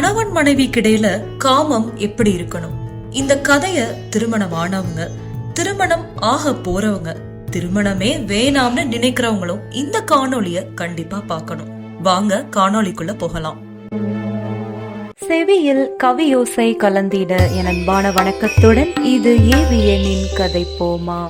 கணவன் மனைவிக்கிடையில காமம் எப்படி இருக்கணும்? இந்த கதைய திருமணமானவங்க திருமணம் ஆக போறவங்க திருமணமே வேணாம்னு நினைக்கிறவங்களும் இந்த காணொளிய கண்டிப்பா பார்க்கணும் வாங்க காணொளிக்குள்ள போகலாம். செவியில் கவியோசை கலந்திட என் அன்பான வணக்கத்துடன் இது ஏவியனின் கதை போமா.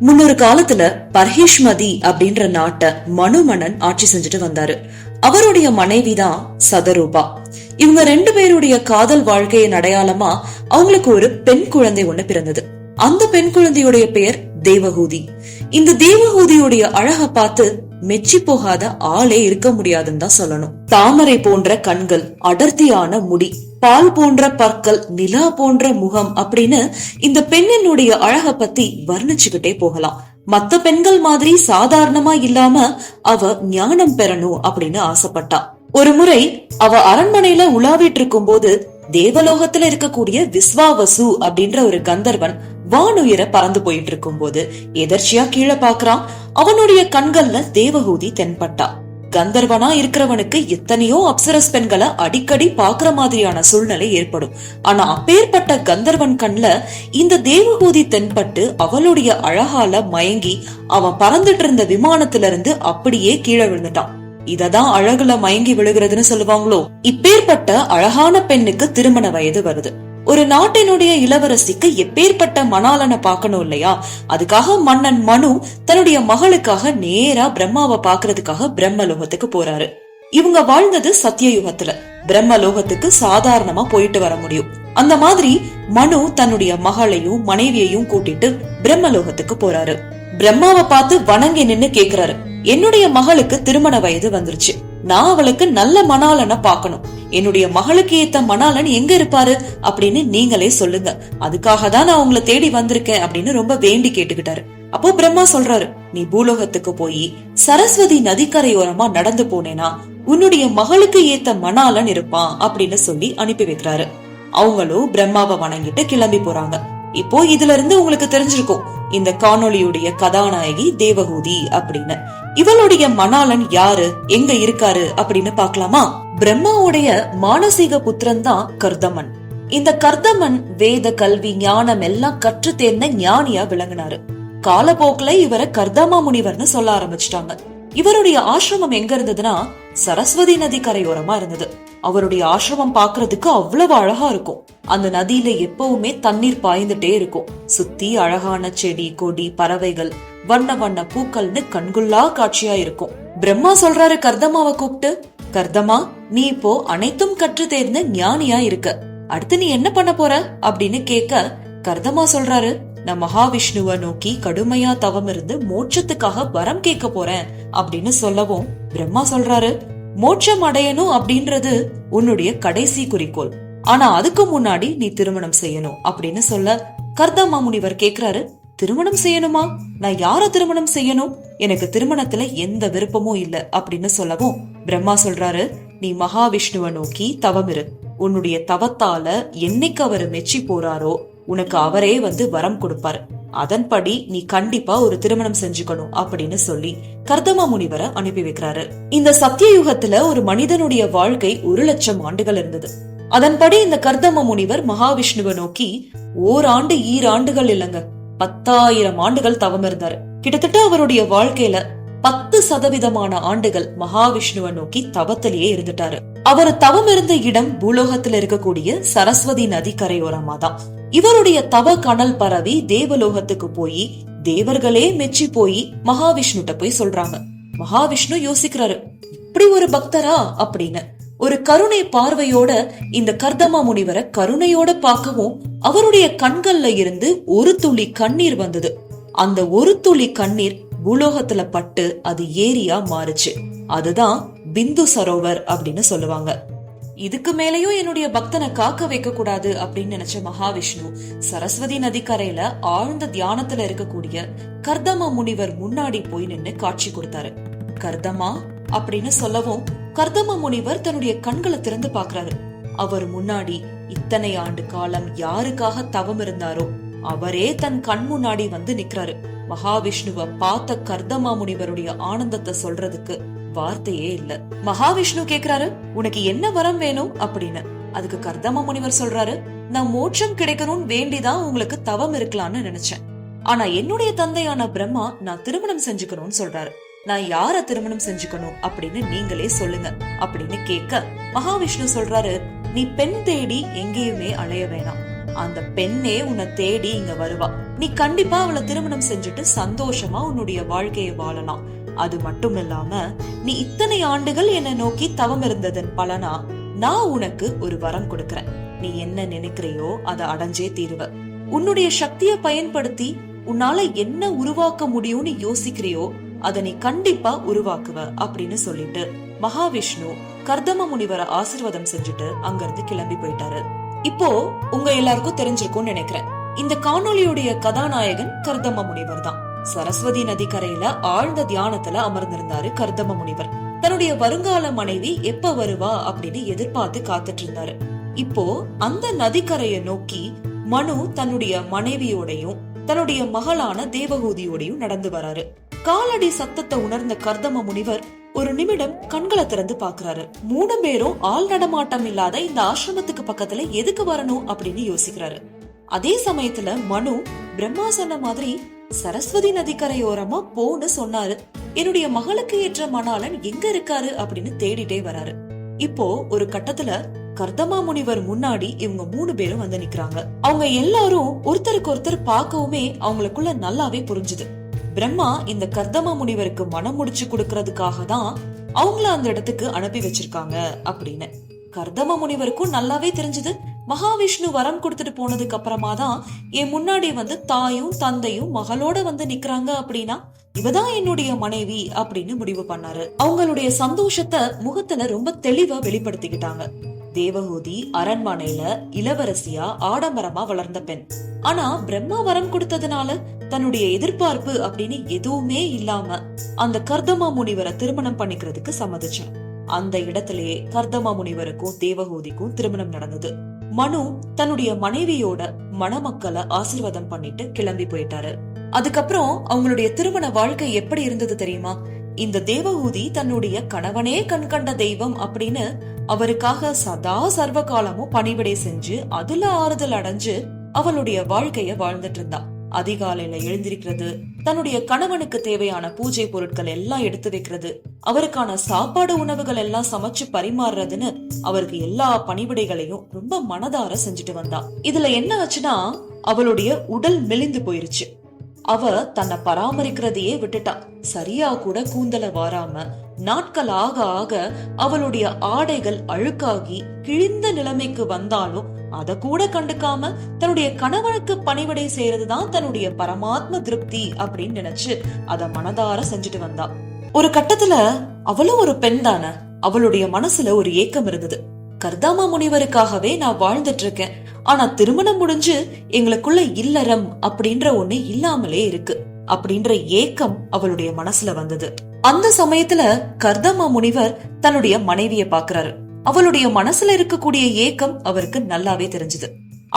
முன்னொரு காலத்துல பர்ஹேஷ்மதி அப்படின்ற நாட்டை மனுமணன் ஆட்சி செஞ்சுட்டு வந்தாரு. அவருடைய மனைவிதான் சதரூபா. இவங்க ரெண்டு பேருடைய காதல் வாழ்க்கையின் அடையாளமா அவங்களுக்கு ஒரு பெண் குழந்தை ஒண்ணு பிறந்தது. அந்த பெண் குழந்தையுடைய பெயர் தேவகூதி. இந்த தேவகூதியுடைய அழக பார்த்து மெச்சி போகாத ஆளே இருக்க முடியாதுன்னு தான் சொல்லணும். தாமரை போன்ற கண்கள் அடர்த்தியான முடி பால் போன்ற பற்கள் நிலா போன்ற முகம் அப்படின்னு இந்த பெண்ணினுடைய அழக பத்தி வர்ணிச்சுக்கிட்டே போகலாம். மத்த பெண்கள் மாதிரி சாதாரணமா இல்லாம அவ ஞானம் பெறணும் அப்படின்னு ஆசைப்பட்டா. ஒரு முறை அவ அரண்மனையில உலாவிட்டு இருக்கும் போது தேவலோகத்துல இருக்கக்கூடிய விஸ்வாவசு அப்படின்ற ஒரு கந்தர்வன் வானுயர பறந்து போயிட்டு இருக்கும் போது எதர்ச்சியா கீழே பாக்குறான் அவனுடைய கண்கள்ல தேவகூதி தென்பட்டா. கந்தர்வனா இருக்கிறவனுக்கு எத்தனையோ அப்சரஸ் பெண்களை அடிக்கடி பாக்குற மாதிரியான சூழ்நிலை ஏற்படும். ஆனா அப்பேற்பட்ட கந்தர்வன் கண்ல இந்த தேவகூதி தென்பட்டு அவளுடைய அழகால மயங்கி அவன் பறந்துட்டு இருந்த விமானத்துல இருந்து அப்படியே கீழே விழுந்துட்டான். இததான் அழகுல மயங்கி விழுகிறதுன்னு சொல்லுவாங்களோ? இப்பேற்பட்ட அழகான பெண்ணுக்கு திருமண வயது வருது. ஒரு நாட்டினுடைய இளவரசிக்கு எப்பேற்பட்ட மணாலனை பார்க்கணும் இல்லையா? அதுக்காக மன்னன் மனு தன்னுடைய மகளுக்காக நேரா பிரம்மாவை பாக்குறதுக்காக பிரம்மலோகத்துக்கு போறாரு. இவங்க வாழ்ந்தது சத்தியயுகத்துல. பிரம்மலோகத்துக்கு சாதாரணமா போயிட்டு வர முடியும். அந்த மாதிரி மனு தன்னுடைய மகளையும் மனைவியையும் கூட்டிட்டு பிரம்மலோகத்துக்கு போறாரு. பிரம்மாவை பார்த்து வணங்கி நின்னு கேக்குறாரு. என்னுடைய மகளுக்கு திருமண வயது வந்துருச்சு. நான் அவளுக்கு நல்ல மணாலனை பாக்கணும் என்னுடைய மகளுக்கு ஏத்த மணாலன் எங்க இருப்பாரு அப்படின்னு நீங்களே சொல்லுங்க. அதுக்காக தான் நான் உங்களை தேடி வந்திருக்கேன் அப்படின்னு ரொம்ப வேண்டி கேட்டுக்கிட்டாரு. அப்போ பிரம்மா சொல்றாரு நீ பூலோகத்துக்கு போய் சரஸ்வதி நதிக்கரையோரமா நடந்து போனேனா உன்னுடைய மகளுக்கு ஏத்த மணாலன் இருப்பான் அப்படின்னு சொல்லி அனுப்பி வைக்கிறாரு. அவங்களும் பிரம்மாவை வணங்கிட்டு கிளம்பி போறாங்க. இப்போ இதுல இருந்து உங்களுக்கு தெரிஞ்சிருக்கும் இந்த காணொளியுடைய கதாநாயகி தேவகூதி அப்படின்னு. இவளுடைய மணாலன் யாரு எங்க இருக்காரு அப்படின்னு பாக்கலாமா பிரம்மாவுடைய மானசீக புத்திரன் தான் கர்தமன். இந்த கர்தமன் வேத கல்வி ஞானம் எல்லாம் கற்று தேர்ந்த ஞானியா விளங்கினாரு. காலப்போக்குல இவரை கர்தமா முனிவர்னு சொல்ல ஆரம்பிச்சிட்டாங்க. இவருடைய ஆசிரமம் எங்க இருந்ததுன்னா சரஸ்வதி நதி கரையோரமா இருந்தது. அவருடைய ஆசிரமம் பாக்குறதுக்கு அவ்வளவு அழகா இருக்கும். அந்த நதியில எப்பவுமே தண்ணீர் பாய்ந்துட்டே இருக்கும். சுத்தி அழகான செடி கொடி பறவைகள் வண்ண வண்ண பூக்கள்னு கண்குள்ளா காட்சியா இருக்கும். பிரம்மா சொல்றாரு கர்தமாவை கூப்பிட்டு கர்தமா நீ இப்போ அனைத்தும் கற்று தேர்ந்த ஞானியா இருக்க. அடுத்து நீ என்ன பண்ண போற? அப்படின்னு கேட்க கர்தமா சொல்றாரு நான் மகாவிஷ்ணுவ நோக்கி கடுமையா தவம் இருந்து மோட்சத்துக்காக வரம் கேட்க போறேன் அப்படின்னு சொல்லவும் பிரம்மா சொல்றாரு மோட்சம் அடையணும் அப்படின்றது உன்னுடைய கடைசி குறிக்கோள். ஆனா அதுக்கு முன்னாடி நீ திருமணம் செய்யணும் அப்படின்னு சொல்ல கர்தமா முனிவர் கேக்குறாரு திருமணம் செய்யணுமா? நான் யார திருமணம் செய்யணும்? எனக்கு திருமணத்துல எந்த விருப்பமும் இல்ல அப்படின்னு சொல்லவும் பிரம்மா சொல்றாரு நீ மகாவிஷ்ணுவ நோக்கி தவம் இரு. உன்னுடைய தவத்தால என்னைக்கு அவர் மெச்சி போறாரோ உனக்கு அவரே வந்து வரம் கொடுப்பாரு. அதன்படி நீ கண்டிப்பா ஒரு திருமணம் செஞ்சுக்கணும் அப்படின்னு சொல்லி கர்தம முனிவரை அனுப்பி வைக்கிறாரு. இந்த சத்தியயுகத்துல ஒரு மனிதனுடைய வாழ்க்கை ஒரு லட்சம் ஆண்டுகள் இருந்தது. அதன்படி இந்த கர்தம முனிவர் மகாவிஷ்ணுவை நோக்கி ஓராண்டு ஈராண்டுகள் இல்லங்க. பத்தாயிரம் ஆண்டுகள் தவம் இருந்தாரு. கிட்டத்தட்ட அவருடைய வாழ்க்கையில பத்து சதவீதமான ஆண்டுகள் மகாவிஷ்ணுவை நோக்கி தவத்திலேயே இருந்துட்டாரு. அவர் தவம் இருந்த இடம் பூலோகத்துல இருக்கக்கூடிய சரஸ்வதி நதி கரையோரமா தான் இவருடைய தவ கனல் பரவி தேவலோகத்துக்கு போய் தேவர்களே மெச்சி போய் மகாவிஷ்ணுட்ட போய் சொல்றாங்க. மகாவிஷ்ணு யோசிக்கிறாரு இப்படி ஒரு பக்தரா? அப்படின்னு. ஒரு கருணை பார்வையோட இந்த கர்தமா முனிவரை கருணையோட பார்க்கவும் அவருடைய கண்கள்ல இருந்து ஒரு துளி கண்ணீர் வந்தது. அந்த ஒரு துளி கண்ணீர் பூலோகத்துல பட்டு அது ஏரியா மாறுச்சு. அதுதான் பிந்து சரோவர் அப்படின்னு சொல்லுவாங்க. இதுக்கு மேலேயும் என்னுடைய பக்தனை காக்க வைக்க கூடாது அப்படின்னு நினைச்ச மகாவிஷ்ணு சரஸ்வதி நதிக்கரையில ஆழ்ந்த தியானத்துல இருக்கக்கூடிய கர்தமா முனிவர் முன்னாடி போய் நின்னு காட்சி கொடுத்தாரு. கர்தமா? அப்படின்னு சொல்லவும் கர்தம முனிவர் தன்னுடைய கண்களை திறந்து பாக்குறாரு அவர் முன்னாடி இத்தனை ஆண்டு காலம் யாருக்காக தவம் இருந்தாரோ அவரே தன் கண் முன்னாடி வந்து நிக்கிறாரு. மகாவிஷ்ணுவ பார்த்த கர்தமா முனிவருடைய ஆனந்தத்தை சொல்றதுக்கு வார்த்தையே இல்ல. மகாவிஷ்ணு கேக்குறாரு உனக்கு என்ன வரம் வேணும்? அப்படின்னு. அதுக்கு கர்தம முனிவர் சொல்றாரு நான் மோட்சம் கிடைக்கணும்னு வேண்டிதான் உங்களுக்கு தவம் இருக்கலாம்னு நினைச்சேன். ஆனா என்னுடைய தந்தையான பிரம்மா நான் திருமணம் செஞ்சுக்கணும்னு சொல்றாரு. நான் யார திருமணம் செஞ்சுக்கணும் அப்படின்னு நீங்களே சொல்லுங்க அப்படின்னு கேட்க மகாவிஷ்ணு சொல்றாரு நீ பெண் தேடி எங்கேயுமே அலைய வேணாம். அந்த பெண்ணே உன்னை தேடி இங்க வருவா. நீ கண்டிப்பா அவளை திருமணம் செஞ்சுட்டு சந்தோஷமா உன்னுடைய வாழ்க்கையை வாழலாம். அது மட்டும் இல்லாம நீ இத்தனை ஆண்டுகள் என்னை நோக்கி தவம் இருந்ததன் பலனா நான் உனக்கு ஒரு வரம் கொடுக்கறேன். நீ என்ன நினைக்கிறையோ அதை அடைஞ்சே தீருவ. உன்னுடைய சக்தியை பயன்படுத்தி உன்னால என்ன உருவாக்க முடியும்னு யோசிக்கிறியோ அதை நீ கண்டிப்பா உருவாக்குவ அப்படின்னு சொல்லிட்டு மகாவிஷ்ணு கர்தம முனிவரை ஆசீர்வாதம் செஞ்சுட்டு அங்கிருந்து கிளம்பி போயிட்டாரு. இப்போ உங்க எல்லாருக்கும் தெரிஞ்சிருக்கும்னு நினைக்கிறேன். இந்த காணொளியுடைய கதாநாயகன் கர்தம முனிவர் தான். சரஸ்வதி நதிக்கரையில ஆழ்ந்த தியானத்துல அமர்ந்திருந்தாரு கர்தம முனிவர். தன்னுடைய வருங்கால மனைவி எப்ப வருவா அப்படின்னு எதிர்பார்த்து காத்துட்டு இருந்தாரு இப்போ அந்த நதிக்கரையை நோக்கி மனு தன்னுடைய மனைவியோடையும் தன்னுடைய மகளான தேவகூதியோடையும் நடந்து வராரு. காலடி சத்தத்தை உணர்ந்த கர்தம முனிவர் ஒரு நிமிடம் கண்களை திறந்து பாக்குறாரு மூணு பேரும் ஆள் நடமாட்டம் இல்லாத இந்த ஆசிரமத்துக்கு பக்கத்துல எதுக்கு வரணும் அப்படின்னு யோசிக்கிறாரு. அதே சமயத்துல மனு பிரம்மா சொன்ன மாதிரி சரஸ்வதி நதிக்கரையோரமா போன்னு சொன்னாரு. என்னுடைய மகளுக்கு ஏற்ற மணாளன் எங்க இருக்காரு அப்படின்னு தேடிட்டே வராரு. இப்போ ஒரு கட்டத்துல கர்தமா முனிவர் முன்னாடி இவங்க மூணு பேரும் வந்து நிக்கிறாங்க. அவங்க எல்லாரும் ஒருத்தருக்கு ஒருத்தர் பார்க்கவுமே அவங்களுக்குள்ள நல்லாவே புரிஞ்சுது. பிரம்மா இந்த கர்தமா முனிவருக்கு மனம் முடிச்சு கொடுக்கறதுக்காக தான் அவங்கள அந்த இடத்துக்கு அனுப்பி வச்சிருக்காங்க அப்படின்னு. கர்தம முனிவருக்கும் நல்லாவே தெரிஞ்சது. மகாவிஷ்ணு வரம் கொடுத்துட்டு போனதுக்கு அப்புறமா தான் என் முன்னாடி வந்து தாயும் தந்தையும் மகளோட வந்து நிக்கிறாங்க அப்படின்னா இவதான் என்னுடைய மனைவி அப்படின்னு முடிவு பண்ணாரு. அவங்களுடைய சந்தோஷத்தை முகத்துல ரொம்ப தெளிவா வெளிப்படுத்திக்கிட்டாங்க. தேவகூதி அரண்மனையில இளவரசியா ஆடம்பரமா வளர்ந்த பெண். ஆனா பிரம்மா வரம் கொடுத்ததுனால தன்னுடைய எதிர்பார்ப்பு அப்படின்னு எதுவுமே இல்லாம அந்த கர்தமா முனிவரை திருமணம் பண்ணிக்கிறதுக்கு சம்மதிச்சான். அந்த இடத்திலேயே கர்தமா முனிவருக்கும் தேவகூதிக்கும் திருமணம் நடந்தது. மனு தன்னுடைய மனைவியோட மணமக்களை ஆசீர்வாதம் பண்ணிட்டு கிளம்பி போயிட்டாரு. அதுக்கப்புறம் அவங்களுடைய திருமண வாழ்க்கை எப்படி இருந்தது தெரியுமா? இந்த தேவகூதி தன்னுடைய கணவனே கண்கண்ட தெய்வம் அப்படின்னு அவருக்காக சதா சர்வ காலமும் பணிவிடை செஞ்சு அதுல ஆறுதல் அடைஞ்சு அவளுடைய வாழ்க்கைய வாழ்ந்துட்டு இருந்தா. அதிகாலையில எழுந்திருக்கிறது. தன்னுடைய கணவனுக்கு தேவையான பூஜை பொருட்கள் எல்லாம் எடுத்து வைக்கிறது. அவருக்கான சாப்பாடு உணவுகள் எல்லாம் சமைச்சு பரிமாறுறதுன்னு அவருக்கு எல்லா பணிவிடைகளையும் ரொம்ப மனதார செஞ்சுட்டு வந்தா. இதுல என்ன ஆச்சுன்னா அவளுடைய உடல் மெலிந்து போயிருச்சு. அவ தன்னை பராமரிக்கிறதையே விட்டுட்டா. சரியா கூட கூந்தல வாராம நாட்கள் ஆக ஆக அவளுடைய ஆடைகள் அழுக்காகி கிழிந்த நிலைமைக்கு வந்தாலும் அத கூட கண்டுக்காம தன்னுடைய கணவனுக்கு பணிவிடை செய்யறதுதான் தன்னுடைய பரமாத்ம திருப்தி அப்படின்னு நினைச்சு அத மனதார செஞ்சுட்டு வந்தா. ஒரு கட்டத்துல அவளும் ஒரு பெண் தானே. அவளுடைய மனசுல ஒரு ஏக்கம் இருந்தது. கர்தாமா முனிவருக்காகவே நான் வாழ்ந்துட்டு இருக்கேன். ஆனா திருமணம் முடிஞ்சு எங்களுக்குள்ள இல்லறம் அப்படின்ற ஒண்ணு இல்லாமலே இருக்கு அப்படின்ற ஏக்கம் அவளுடைய மனசுல வந்தது. அந்த சமயத்துல கர்தமா முனிவர் தன்னுடைய மனைவிய பாக்குறாரு அவளுடைய மனசுல இருக்கக்கூடிய ஏக்கம் அவருக்கு நல்லாவே தெரிஞ்சது.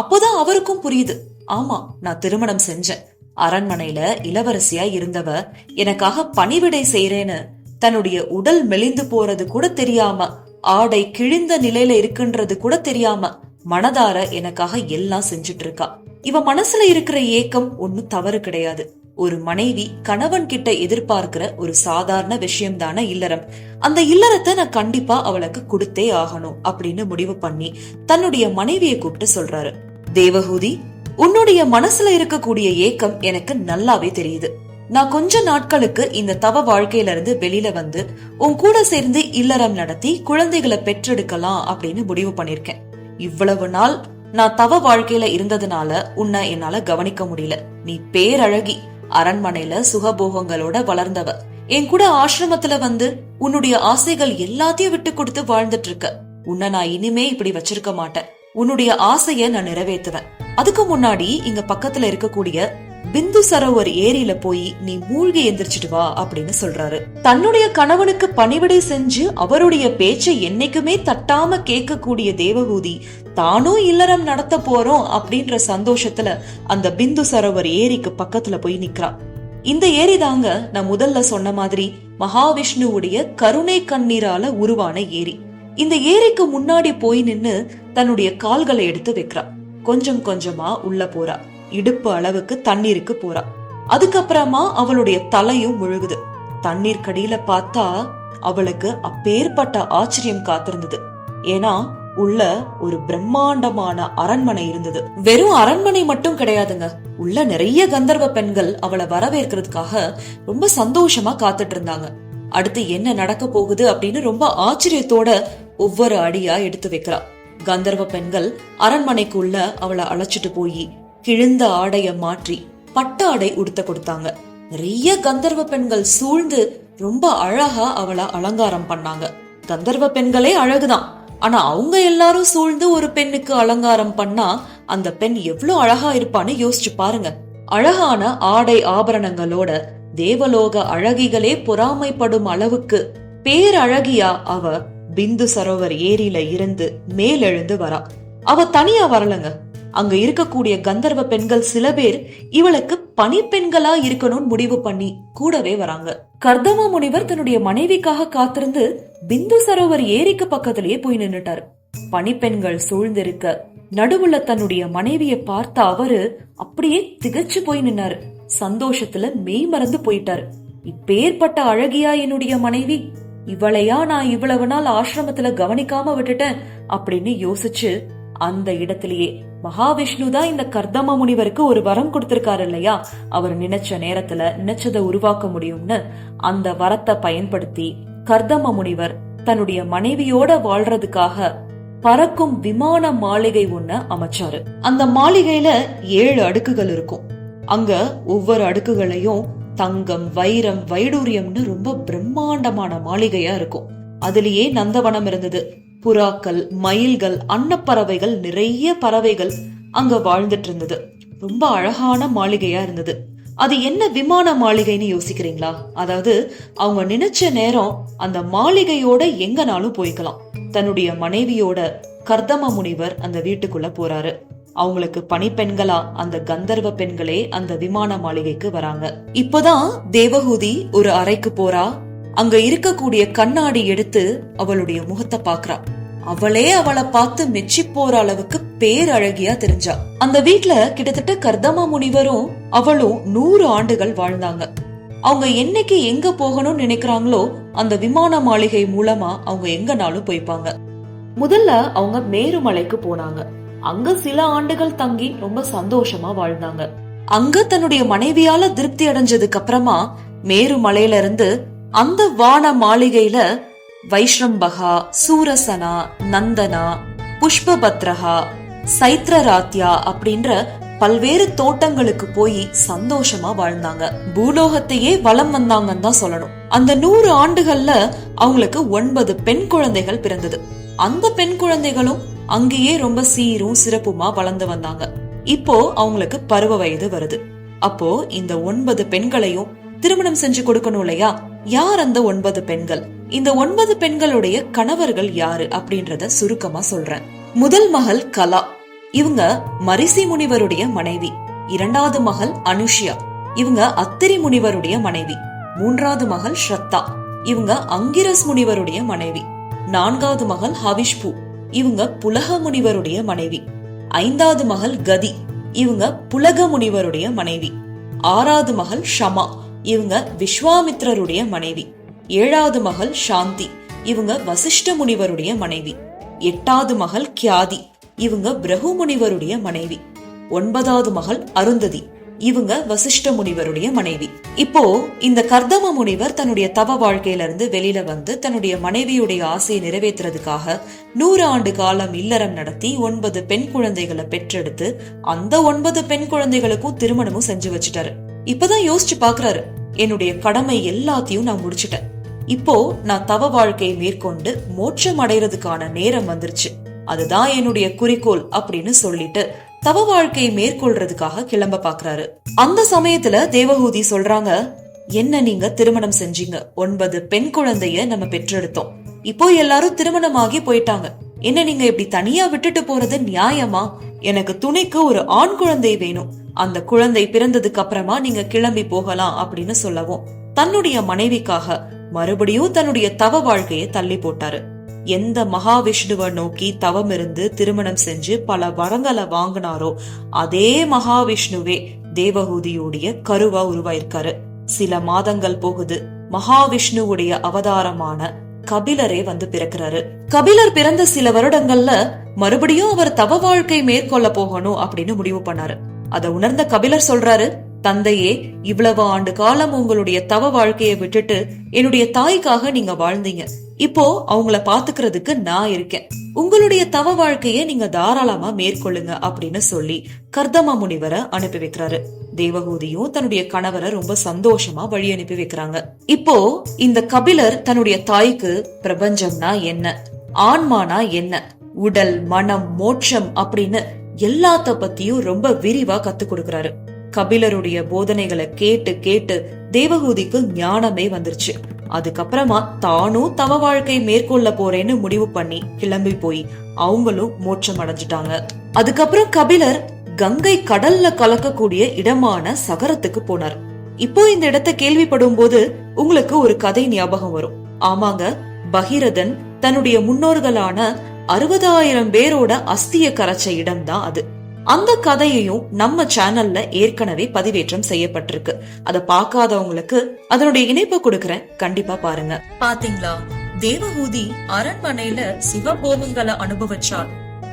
அப்போதான் அவருக்கும் புரியுது. ஆமா நான் திருமணம் செஞ்சேன். அரண்மனையில இளவரசியா இருந்தவ எனக்காக பணிவிடை செய்யறேன்னு தன்னுடைய உடல் மெலிந்து போறது கூட தெரியாம ஆடை கிழிந்த நிலையில இருக்குன்றது கூட தெரியாம மனதார எனக்காக எல்லாம் செஞ்சுட்டு இருக்கா. இவ மனசுல இருக்கிற ஏக்கம் ஒன்னும் தவறு கிடையாது. ஒரு மனைவி கணவன் கிட்ட எதிர்பார்க்கிற ஒரு சாதாரண விஷயம் தானே இல்லறம். அந்த இல்லறத்தை நான் கண்டிப்பா அவளுக்கு கொடுத்தே ஆகணும் அப்படின்னு முடிவு பண்ணி தன்னுடைய மனைவியை கூப்பிட்டு சொல்றாரு. தேவஹூதி உன்னுடைய மனசுல இருக்கக்கூடிய ஏக்கம் எனக்கு நல்லாவே தெரியுது. நான் கொஞ்ச நாட்களுக்கு இந்த தவ வாழ்க்கையில இருந்து வெளியில வந்து உன் கூட சேர்ந்து இல்லறம் நடத்தி குழந்தைகளை பெற்றெடுக்கலாம் அப்படின்னு முடிவு பண்ணிருக்கேன். இவ்வளவு நாள் நான் தவ வாழ்க்கையில இருந்ததுனால உன்னை என்னால கவனிக்க முடியல. நீ பேரழகி. அரண்மனையில சுகபோகங்களோட வளர்ந்தவ. என் கூட ஆசிரமத்துல வந்து உன்னுடைய ஆசைகள் எல்லாத்தையும் விட்டு கொடுத்து வாழ்ந்துட்டு இருக்க உன்னை நான் இனிமே இப்படி வச்சிருக்க மாட்டேன். உன்னுடைய ஆசைய நான் நிறைவேத்துவேன் அதுக்கு முன்னாடி இங்க பக்கத்துல இருக்கக்கூடிய பிந்து சரோவர் ஏரியில போய் நீ மூழ்கி எந்திரிச்சிட்டு வா அப்படின்னு சொல்றாரு. தன்னுடைய கணவனுக்கு பணிவிடை செஞ்சு அவருடைய பேச்சை என்னைக்குமே தட்டாம கேட்கக்கூடிய தேவகூதி தானும் இல்லறம் நடத்த போறோம் அப்படின்ற சந்தோஷத்துல அந்த பிந்து சரோவர் ஏரிக்கு பக்கத்துல போய் நிக்கிறா. இந்த ஏரி தாங்க நான் முதல்ல சொன்ன மாதிரி மகாவிஷ்ணுவுடைய கருணை கண்ணீரால உருவான ஏரி. இந்த ஏரிக்கு முன்னாடி போய் நின்னு தன்னுடைய கால்களை எடுத்து வைக்கிறா. கொஞ்சம் கொஞ்சமா உள்ள போறா. இடுப்பு அளவுக்கு தண்ணீருக்கு போறா. அதுக்கப்புறமா அவளுடைய தலையும் முழுகுது. தண்ணீர் கடியில பார்த்தா அவளுக்கு அப்பேற்பட்ட ஆச்சரியம் காத்திருந்தது. ஏன்னா உள்ள ஒரு பிரம்மாண்டமான அரண்மனை இருந்தது. வெறும் அரண்மனை மட்டும் கிடையாதுங்க. உள்ள நிறைய கந்தர்வ பெண்கள் அவளை வரவேற்கிறதுக்காக ரொம்ப சந்தோஷமா காத்துட்டு இருந்தாங்க. அடுத்து என்ன நடக்க போகுது அப்படின்னு ரொம்ப ஆச்சரியத்தோட ஒவ்வொரு அடியா எடுத்து வைக்கிறா. கந்தர்வ பெண்கள் அரண்மனைக்குள்ள அவளை அழைச்சிட்டு போய் கிழிந்த ஆடைய மாற்றி பட்ட ஆடை உடுத்த கொடுத்தாங்க. நிறைய கந்தர்வ பெண்கள் சூழ்ந்து ரொம்ப அழகா அவளை அலங்காரம் பண்ணாங்க. கந்தர்வ பெண்களே அழகுதான். ஆனா அவங்க எல்லாரும் சூழ்ந்து ஒரு பெண்ணுக்கு அலங்காரம் பண்ணா அந்த பெண் எவ்வளவு அழகா இருப்பான்னு யோசிச்சு பாருங்க. அழகான ஆடை ஆபரணங்களோட தேவலோக அழகிகளே பொறாமைப்படும் அளவுக்கு பேரழகியா அவ பிந்து சரோவர் ஏரியில இருந்து மேலெழுந்து வரா. அவ தனியா வரலங்க. அங்க இருக்கக்கூடிய கந்தர்வ பெண்கள் சில பேர் இவளுக்கு பணிப்பெண்களா இருக்கணும்னு முடிவு பண்ணி கூடவே வராங்க. கர்தம முனிவர் தன்னுடைய மனைவிக்காக காத்திருந்து பிந்து சரோவர் ஏரிக்கு பக்கத்திலேயே போய் நின்னுட்டாரு. பணிப்பெண்கள் சூழ்ந்திருக்க நடுவுல தன்னுடைய மனைவிய பார்த்த அவரு அப்படியே திகச்சு போய் நின்னாரு. சந்தோஷத்துல மெய் மறந்து போயிட்டாரு. இப்பேற்பட்ட அழகியா என்னுடைய மனைவி இவளையா நான் இவ்வளவு நாள் ஆசிரமத்துல கவனிக்காம விட்டுட்டேன் அப்படின்னு யோசிச்சு அந்த இடத்திலேயே மகாவிஷ்ணு தான் இந்த கர்தம முனிவருக்கு ஒரு வரம் கொடுத்திருக்காரு இல்லையா? அவர் நினைச்ச நேரத்துல நினைச்சதை உருவாக்க முடியும்னு அந்த வரத்தை பயன்படுத்தி கர்தம முனிவர் தன்னுடைய மனைவியோட வாழ்றதுக்காக பறக்கும் விமான மாளிகை ஒண்ண அமைச்சாரு. அந்த மாளிகையில ஏழு அடுக்குகள் இருக்கும். அங்க ஒவ்வொரு அடுக்குகளையும் தங்கம் வைரம் வைடூரியம்னு ரொம்ப பிரம்மாண்டமான மாளிகையா இருக்கும். அதுலயே நந்தவனம் இருந்தது. புறாக்கள் மயில்கள் அன்னப்பறவைகள் நிறைய பறவைகள் அங்க வாழ்ந்துட்டு இருந்தது. ரொம்ப அழகான மாளிகையா இருந்தது. அது என்ன விமான மாளிகைன்னு யோசிக்கிறீங்களா? அதாவது அவங்க நினைச்ச நேரம் அந்த மாளிகையோட எங்கனாலும் போய்க்கலாம். தன்னுடைய மனைவியோட கர்தம முனிவர் அந்த வீட்டுக்குள்ள போறாரு. அவங்களுக்கு பணிப்பெண்களா அந்த கந்தர்வ பெண்களே அந்த விமான மாளிகைக்கு வராங்க. இப்பதான் தேவகூதி ஒரு அறைக்கு போறா அங்க இருக்கக்கூடிய கண்ணாடி எடுத்து அவளுடைய முகத்தை பாக்குறா அவளே அவளை பார்த்து மெச்சி போற அளவுக்கு பேரழகியா தெரிஞ்சா. அந்த வீட்ல கிட்டத்தட்ட கர்தமா முனிவரும் அவளும் நூறு ஆண்டுகள் வாழ்ந்தாங்க. அவங்க என்னைக்கு எங்க போகணும்னு நினைக்கிறாங்களோ அந்த விமான மாளிகை மூலமா அவங்க எங்கனாலும் போய்ப்பாங்க. முதல்ல அவங்க மேருமலைக்கு போனாங்க. அங்க சில ஆண்டுகள் தங்கி ரொம்ப சந்தோஷமா வாழ்ந்தாங்க. அங்க தன்னுடைய மனைவியால திருப்தி அடைஞ்சதுக்கு அப்புறமா மேருமலையில இருந்து அந்த வான மாளிகையில வைஷ்ரம்பகா சூரசனா நந்தனா புஷ்பபத்ரஹா சைத்ரராத்யா அப்படின்ற பல்வேறு தோட்டங்களுக்கு போய் சந்தோஷமா வாழ்ந்தாங்க. பூலோகத்தையே வலம் வந்தாங்கன்னு தான் சொல்லணும். அந்த நூறு ஆண்டுகள்ல அவங்களுக்கு ஒன்பது பெண் குழந்தைகள் பிறந்தது. அந்த பெண் குழந்தைகளும் அங்கேயே ரொம்ப சீரும் சிறப்புமா வளர்ந்து வந்தாங்க. இப்போ அவங்களுக்கு பருவ வயது வருது. அப்போ இந்த ஒன்பது பெண்களையும் திருமணம் செஞ்சு கொடுக்கணும் இல்லையா? யார் அந்த ஒன்பது பெண்கள்? இந்த ஒன்பது பெண்களுடைய கணவர்கள் யாரு அப்படின்றத சுருக்கமா சொல்றேன். முதல் மகள் கலா. இவங்க மரிசி முனிவருடைய மனைவி. இரண்டாவது மகள் அனுஷ்யா. இவங்க அத்திரி முனிவருடைய மனைவி. மூன்றாவது மகள் ஸ்ரத்தா. இவங்க அங்கிரஸ் முனிவருடைய மனைவி. நான்காவது மகள் ஹவிஷ்பு. இவங்க புலக முனிவருடைய மனைவி. ஐந்தாவது மகள் கதி. இவங்க புலக முனிவருடைய மனைவி. ஆறாவது மகள் ஷமா. இவங்க விஸ்வாமித்ரருடைய மனைவி. ஏழாவது மகள் சாந்தி இவங்க வசிஷ்ட முனிவருடைய மனைவி. எட்டாவது மகள் கியாதி இவங்க பிரகு முனிவருடைய மனைவி. ஒன்பதாவது மகள் அருந்ததி இவங்க வசிஷ்ட முனிவருடைய மனைவி. இப்போ இந்த கர்தம முனிவர் தன்னுடைய தவ வாழ்க்கையில இருந்து வெளியில வந்து தன்னுடைய மனைவியுடைய ஆசையை நிறைவேற்றுறதுக்காக நூறு ஆண்டு காலம் இல்லறம் நடத்தி ஒன்பது பெண் குழந்தைகளை பெற்றெடுத்து அந்த ஒன்பது பெண் குழந்தைகளுக்கும் திருமணமும் செஞ்சு வச்சுட்டாரு. இப்பதான் யோசிச்சு பாக்குறாரு. என்னுடைய கடமை எல்லாத்தையும் நான் முடிச்சிட்டேன். இப்போ நான் தவ வாழ்க்கையை மேற்கொண்டு மோட்சம் அடைறதுக்கான நேரம் வந்துருச்சு. அதுதான் என்னுடைய குறிக்கோள் அப்படின்னு சொல்லிட்டு தவ வாழ்க்கையை மேற்கொள்றதுக்காக கிளம்ப பாக்குறாரு. அந்த சமயத்துல தேவஹூதி சொல்றாங்க என்ன நீங்க திருமணம் செஞ்சீங்க? ஒன்பது பெண் குழந்தைய நம்ம பெற்றெடுத்தோம். இப்போ எல்லாரும் திருமணமாகி போயிட்டாங்க. என்ன நீங்க இப்படி தனியா விட்டுட்டு போறது நியாயமா? எனக்கு துணைக்கு ஒரு ஆண் குழந்தை வேணும். அந்த குழந்தை பிறந்ததுக்கு அப்புறமா நீங்க கிளம்பி போகலாம் அப்படின்னு சொல்லவும் தன்னுடைய மனைவிக்காக மறுபடியும் தன்னுடைய தவ வாழ்க்கையை தள்ளி போட்டாரு. எந்த மகாவிஷ்ணுவை நோக்கி தவம் இருந்து திருமணம் செஞ்சு பல வரங்களை வாங்கினாரோ அதே மகாவிஷ்ணுவே தேவகூதியுடைய கருவா உருவாயிருக்காரு. சில மாதங்கள் போகுது மகாவிஷ்ணுவுடைய அவதாரமான கபிலரே வந்து பிறக்கிறாரு. கபிலர் பிறந்த சில வருடங்கள்ல மறுபடியும் அவர் தவ வாழ்க்கை மேற்கொள்ள போகணும் அப்படின்னு முடிவு பண்ணாரு. அதை உணர்ந்த கபிலர் சொல்றாரு தந்தையே இவ்வளவு ஆண்டு காலம் உங்களுடைய தவ வாழ்க்கையை விட்டுட்டு என்னுடைய தாய்க்காக நீங்க வாழ்ந்தீங்க. இப்போ அவங்கள பாத்துக்கிறதுக்கு நான் இருக்கேன். உங்களுடைய தவ வாழ்க்கையை நீங்க தாராளமா மேற்கொள்ளுங்க அப்படின்னு சொல்லி கர்தம முனிவரை அனுப்பி வைக்கிறாரு. தேவகூதியும் தன்னுடைய கணவரை ரொம்ப சந்தோஷமா வழி அனுப்பி வைக்கிறாங்க. இப்போ இந்த கபிலர் தன்னுடைய தாய்க்கு பிரபஞ்சம்னா என்ன? ஆன்மானா என்ன? உடல் மனம் மோட்சம் அப்படின்னு எல்லாத்த பத்தியும் ரொம்ப விரிவா கத்து கொடுக்கறாரு. கபிலருடைய போதனைகளை கேட்டு கேட்டு தேவகூதிக்கு ஞானமே வந்துருச்சு. அதுக்கப்புறமா தானும் தவ வாழ்க்கை மேற்கொள்ள போறேன்னு முடிவு பண்ணி கிளம்பி போய் அவங்களும் மோட்சம் அடைஞ்சிட்டாங்க. அதுக்கப்புறம் கபிலர் கங்கை கடல்ல கலக்கக்கூடிய இடமான சகரத்துக்கு போனார். இப்போ இந்த இடத்தை கேள்விப்படும் போது உங்களுக்கு ஒரு கதை ஞாபகம் வரும். ஆமாங்க பகீரதன் தன்னுடைய முன்னோர்களான அறுபதாயிரம் பேரோட அஸ்திய கரைச்ச இடம் தான் அது. அந்த கதையையும் நம்ம சேனல்ல ஏற்கனவே பதிவேற்றம் செய்யப்பட்டிருக்கு. அதை பார்க்காதவங்களுக்கு அதனுடைய இணைப்பை கொடுக்கறேன். கண்டிப்பா பாருங்க. பாத்தீங்களா? தேவகூதி அரண்மனையில சிவபோகங்களை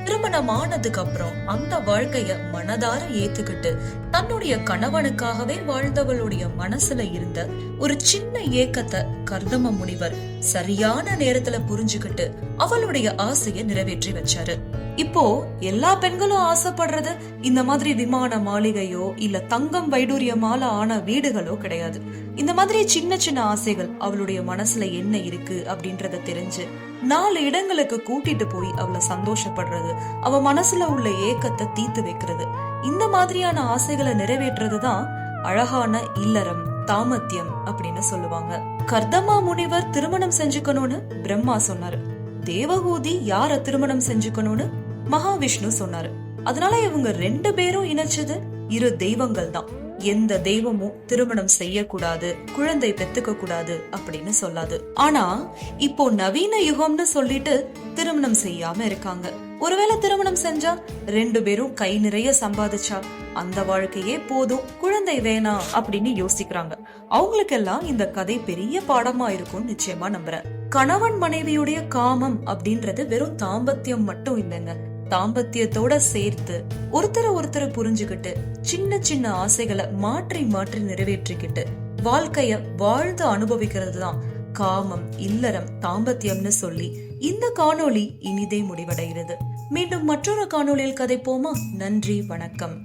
திருமணம் திருமணமானதுக்கு அப்புறம் அந்த வாழ்க்கைய மனதார ஏத்துக்கிட்டு தன்னுடைய கணவனுக்காகவே வாழ்ந்தவளுடைய மனசுல இருந்த ஒரு சின்ன ஏக்கத்தை கர்தம முனிவர் சரியான நேரத்துல புரிஞ்சுக்கிட்டு அவளுடைய ஆசைய நிறைவேற்றி வச்சாரு. இப்போ எல்லா பெண்களும் ஆசைப்படுறது இந்த மாதிரி விமான மாளிகையோ இல்ல தங்கம் வைடூரியமால ஆன வீடுகளோ கிடையாது. இந்த மாதிரி சின்ன சின்ன ஆசைகள் அவளுடைய மனசுல என்ன இருக்கு அப்படின்றத தெரிஞ்சு நாலு இடங்களுக்கு கூட்டிட்டு போய் அவளை சந்தோஷப்படுறது. அவ மனசுல உள்ள ஏக்கத்தை தீர்த்து வைக்கிறது. இந்த மாதிரியான ஆசைகளை நிறைவேற்றுறது தான் அழகான இல்லறம் தாமத்தியம் அப்படின்னு சொல்லுவாங்க. கர்தமா முனிவர் திருமணம் செஞ்சுக்கணும்னு பிரம்மா சொன்னாரு. தேவகூதி யார திருமணம் செஞ்சுக்கணும்னு மகாவிஷ்ணு சொன்னாரு. அதனால இவங்க ரெண்டு பேரும் இணைச்சது இரு தெய்வங்கள் தான் எந்த தெய்வமும் திருமணம் செய்யக்கூடாது குழந்தை பெத்துக்க கூடாது அப்படின்னு சொல்லாது. ஆனா இப்போ நவீன யுகம்னு சொல்லிட்டு திருமணம் செய்யாம இருக்காங்க. ஒருவேளை திருமணம் செஞ்சா ரெண்டு பேரும் கை நிறைய சம்பாதிச்சா அந்த வாழ்க்கையே போதும் குழந்தை வேணாம் அப்படின்னு யோசிக்கிறாங்க. அவங்களுக்கெல்லாம் இந்த கதை பெரிய பாடமா இருக்கும்னு நிச்சயமா நம்புறேன். கணவன் மனைவியுடைய காமம் அப்படின்றது வெறும் தாம்பத்தியம் மட்டும் இல்லைங்க. தாம்பத்தியத்தோட சேர்த்து ஒருத்தரை ஒருத்தரை புரிஞ்சுக்கிட்டு சின்ன சின்ன ஆசைகளை மாற்றி மாற்றி நிறைவேற்றிக்கிட்டு வாழ்க்கைய வாழ்ந்து அனுபவிக்கிறது தான் காமம் இல்லறம் தாம்பத்தியம்னு சொல்லி இந்த காணொளி இனிதே முடிவடைகிறது. மீண்டும் மற்றொரு காணொளியில் கதைப்போமா? நன்றி வணக்கம்.